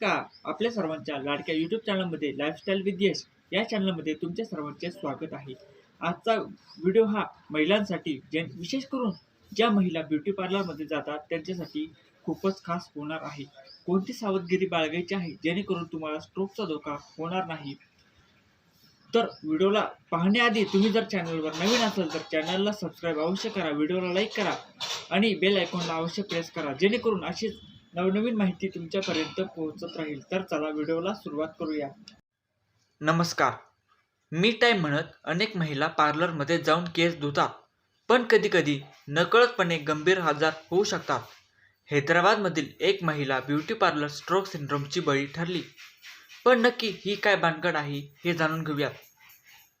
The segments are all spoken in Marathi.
नमस्कार आपल्या सर्वांच्या लाडक्या यूट्यूब चॅनलमध्ये लाईफस्टाईल विथ यश या चॅनलमध्ये तुमच्या सर्वांचे स्वागत आहे. आजचा व्हिडिओ हा महिलांसाठी जे विशेष करून ज्या महिला ब्युटी पार्लरमध्ये जातात त्यांच्यासाठी खूपच खास होणार आहे. कोणती सावधगिरी बाळगायची आहे? जेणेकरून तुम्हाला स्ट्रोकचा धोका होणार नाही. तर व्हिडिओला पाहण्याआधी तुम्ही जर चॅनलवर नवीन असाल तर चॅनलला सबस्क्राईब अवश्य करा व्हिडिओला लाईक करा आणि बेल आयकॉनला अवश्य प्रेस करा. जेणेकरून अशीच नवनवीन माहिती तुमच्यापर्यंत पोहोचत राहील. तर चला व्हिडिओला सुरुवात करूया. नमस्कार. मी टाईम म्हणत अनेक महिला पार्लरमध्ये जाऊन केस धुतात पण कधीकधी नकळतपणे गंभीर आजार होऊ शकतात. हैदराबादमधील एक महिला ब्युटी पार्लर स्ट्रोक सिंड्रोमची बळी ठरली. पण नक्की ही काय भानगड आहे हे जाणून घेऊयात.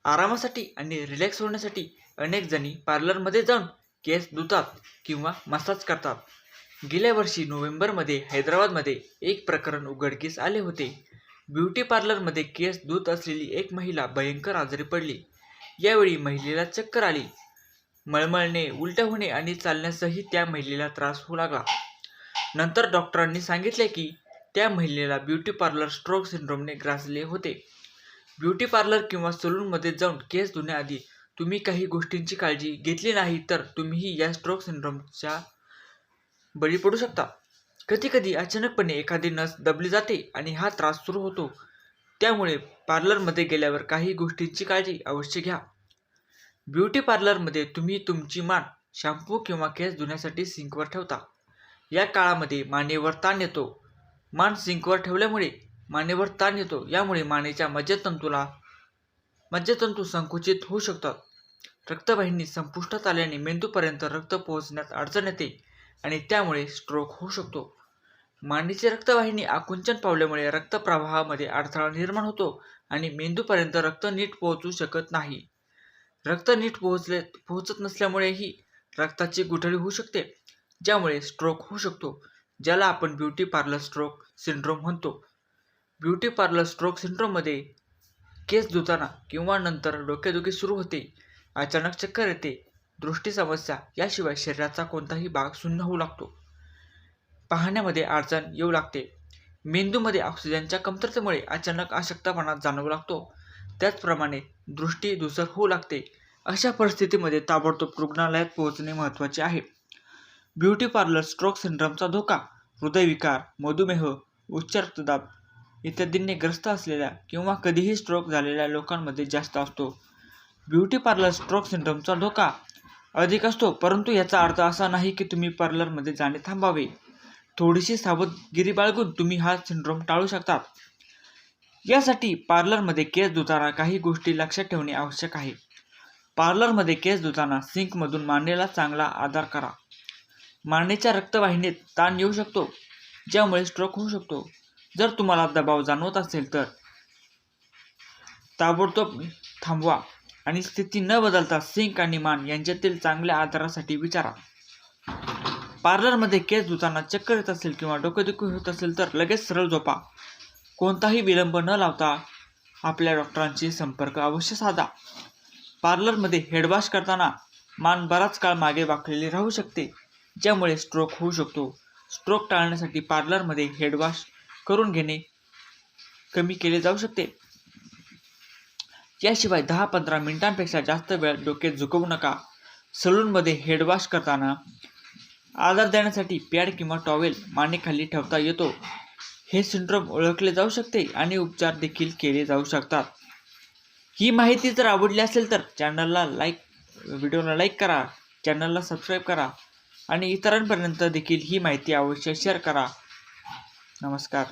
आरामासाठी आणि रिलॅक्स होण्यासाठी अनेक जणी पार्लरमध्ये जाऊन केस धुतात किंवा मसाज करतात. गेल्या वर्षी नोव्हेंबरमध्ये हैदराबादमध्ये एक प्रकरण उघडकीस आले होते. ब्युटी पार्लरमध्ये केस धुत असलेली एक महिला भयंकर आजारी पडली. यावेळी महिलेला चक्कर आली. मळमळणे उलट्या होणे आणि चालण्यासही त्या महिलेला त्रास होऊ लागला. नंतर डॉक्टरांनी सांगितले की त्या महिलेला ब्युटी पार्लर स्ट्रोक सिंड्रोमने ग्रासले होते. ब्युटी पार्लर किंवा सलूनमध्ये जाऊन केस धुण्याआधी तुम्ही काही गोष्टींची काळजी घेतली नाही तर तुम्हीही या स्ट्रोक सिंड्रोमच्या बळी पडू शकता. कधीकधी अचानकपणे एखादी नस दबली जाते आणि हा त्रास सुरू होतो. त्यामुळे पार्लरमध्ये गेल्यावर काही गोष्टींची काळजी अवश्य घ्या. ब्युटी पार्लरमध्ये तुम्ही तुमची मान शॅम्पू किंवा केस धुण्यासाठी सिंकवर ठेवता. या काळामध्ये मानेवर ताण येतो. मान सिंकवर ठेवल्यामुळे मानेवर ताण येतो. यामुळे मानेच्या मज्जातंतूला मज्जातंतू संकुचित होऊ शकतात. रक्तवाहिनी संपुष्टात आल्याने मेंदूपर्यंत रक्त पोहोचण्यात अडचण येते. आणि त्यामुळे स्ट्रोक होऊ शकतो. मांडीची रक्तवाहिनी आकुंचन पावल्यामुळे रक्तप्रवाहामध्ये अडथळा निर्माण होतो आणि मेंदूपर्यंत रक्त नीट पोहोचू शकत नाही. रक्त नीट पोहोचले पोहोचत नसल्यामुळेही रक्ताची गुठळी होऊ शकते ज्यामुळे स्ट्रोक होऊ शकतो ज्याला आपण ब्युटी पार्लर स्ट्रोक सिंड्रोम म्हणतो. ब्युटी पार्लर स्ट्रोक सिंड्रोममध्ये केस धुताना किंवा नंतर डोकेदुखी सुरू होते अचानक चक्कर येते दृष्टी समस्या याशिवाय शरीराचा कोणताही भाग सुन्न होऊ लागतो. पाहण्यामध्ये अडचण येऊ लागते. मेंदूमध्ये ऑक्सिजनच्या कमतरतेमुळे अचानक अशक्तपणा जाणवू लागतो. त्याचप्रमाणे दृष्टी धुसर होऊ लागते. अशा परिस्थितीमध्ये ताबडतोब रुग्णालयात पोहोचणे महत्त्वाचे आहे. ब्युटी पार्लर स्ट्रोक सिंड्रोमचा धोका हृदयविकार मधुमेह उच्च रक्तदाब इत्यादींनी ग्रस्त असलेल्या किंवा कधीही स्ट्रोक झालेल्या लोकांमध्ये जास्त असतो. ब्युटी पार्लर स्ट्रोक सिंड्रोमचा धोका अधिक असतो परंतु याचा अर्थ असा नाही की तुम्ही पार्लरमध्ये जाणे थांबावे. थोडीशी सावधगिरी बाळगून तुम्ही हा सिंड्रोम टाळू शकता. यासाठी पार्लरमध्ये केस धुताना काही गोष्टी लक्षात ठेवणे आवश्यक आहे. पार्लरमध्ये केस धुताना सिंकमधून मांडेला चांगला आधार करा. मांडेच्या रक्तवाहिनीत ताण येऊ शकतो ज्यामुळे स्ट्रोक होऊ शकतो. जर तुम्हाला दबाव जाणवत असेल तर ताबडतोब थांबवा. आणि स्थिती न बदलता सिंक आणि मान यांच्यातील चांगल्या आधारासाठी विचारा. पार्लरमध्ये केस धुताना चक्कर येत असेल किंवा डोकेदुखी होत असेल तर लगेच सरळ झोपा. कोणताही विलंब न लावता आपल्या डॉक्टरांशी संपर्क अवश्य साधा. पार्लरमध्ये हेडवॉश करताना मान बराच काळ मागे वाकलेली राहू शकते ज्यामुळे स्ट्रोक होऊ शकतो. स्ट्रोक टाळण्यासाठी पार्लरमध्ये हेडवॉश करून घेणे कमी केले जाऊ शकते. याशिवाय दहा पंधरा मिनिटांपेक्षा जास्त वेळ डोके झुकवू नका. सलूनमध्ये हेडवॉश करताना आधार देण्यासाठी पॅड किंवा टॉवेल मानेखाली ठेवता येतो. हे सिंड्रोम ओळखले जाऊ शकते आणि उपचार देखील केले जाऊ शकतात. ही माहिती जर आवडली असेल तर चॅनलला लाईक व्हिडिओला लाईक करा चॅनलला सबस्क्राईब करा आणि इतरांपर्यंत देखील ही माहिती अवश्य शेअर करा. नमस्कार.